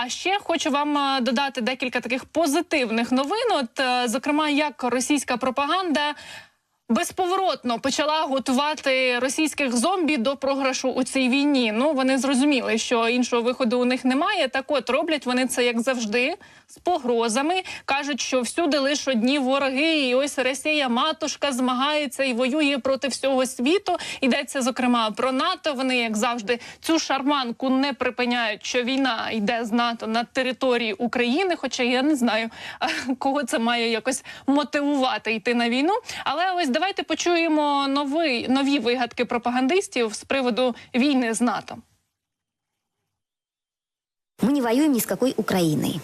А ще хочу вам е, додати декілька таких позитивних новин. От, е, зокрема, як російська пропаганда. Безповоротно почала готувати російських зомбі до програшу у цій війні. Ну вони зрозуміли, що іншого виходу у них немає. Так от роблять вони це як завжди з погрозами. кажуть, що всюди лише одні вороги, і ось Росія матушка змагається і воює проти всього світу. Йдеться зокрема про НАТО. Вони, як завжди, цю шарманку не припиняють, що війна йде з НАТО на території України. Хоча я не знаю, кого це має якось мотивувати йти на війну. Але ось давайте почуємо новий нові вигадки пропагандистів з приводу війни з НАТО. Мы не воюем ни с какой Украиной.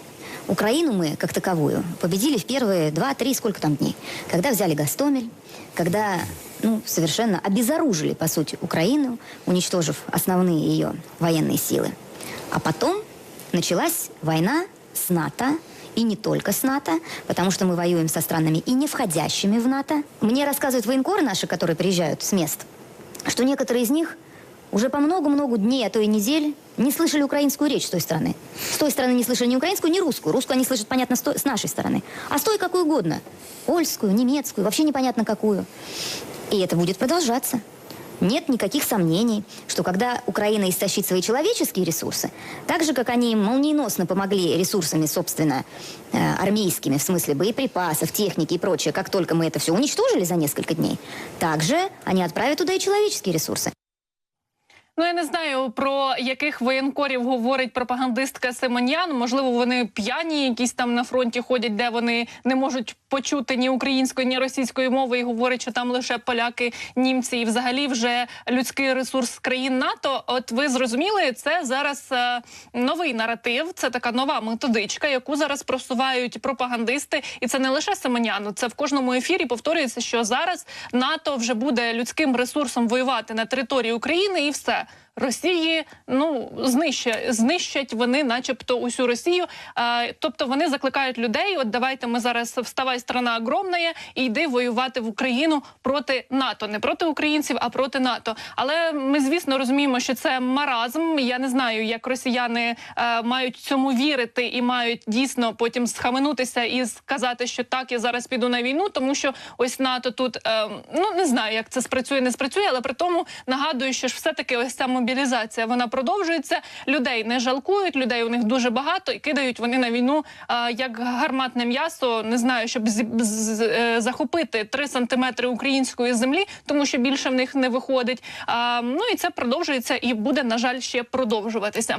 Украину мы, как таковую, победили в первые два-три, сколько там дней. Когда взяли Гастомель, когда ну, совершенно обезоружили, по сути, Украину, уничтожив основные ее военные силы. А потом началась война с НАТО, и не только с НАТО, потому что мы воюем со странами и не входящими в НАТО. Мне рассказывают военкоры наши, которые приезжают с мест, что некоторые из них уже по много-много дней, а то и недель не слышали украинскую речь с той стороны. С той стороны не слышали ни украинскую, ни русскую. Русскую они слышат, понятно, с, той- с нашей стороны. А с той какую угодно. Польскую, немецкую, вообще непонятно какую. И это будет продолжаться. Нет никаких сомнений, что когда Украина истощит свои человеческие ресурсы, так же, как они молниеносно помогли ресурсами, собственно, э, армейскими, в смысле боеприпасов, техники и прочее, как только мы это все уничтожили за несколько дней, также они отправят туда и человеческие ресурсы. Ну я не знаю про яких воєнкорів говорить пропагандистка Симоньян. Можливо, вони п'яні, якісь там на фронті ходять, де вони не можуть почути ні української, ні російської мови, і говорять, що там лише поляки, німці, і взагалі вже людський ресурс країн НАТО. От ви зрозуміли, це зараз е, новий наратив. Це така нова методичка, яку зараз просувають пропагандисти, і це не лише Симоняну. Це в кожному ефірі повторюється, що зараз НАТО вже буде людським ресурсом воювати на території України, і все. that Росії ну знищать, знищать вони, начебто, усю Росію. А, тобто вони закликають людей: от давайте ми зараз вставай, страна огромна, і йди воювати в Україну проти НАТО, не проти українців, а проти НАТО. Але ми, звісно, розуміємо, що це маразм. Я не знаю, як росіяни е, мають цьому вірити і мають дійсно потім схаменутися і сказати, що так, я зараз піду на війну, тому що ось НАТО тут е, ну не знаю, як це спрацює, не спрацює, але при тому нагадую, що ж все таки ось ця мобілізація вона продовжується. Людей не жалкують, людей у них дуже багато і кидають вони на війну е, як гарматне м'ясо. Не знаю, щоб з, з- е, захопити 3 сантиметри української землі, тому що більше в них не виходить. А, ну і це продовжується і буде на жаль ще продовжуватися.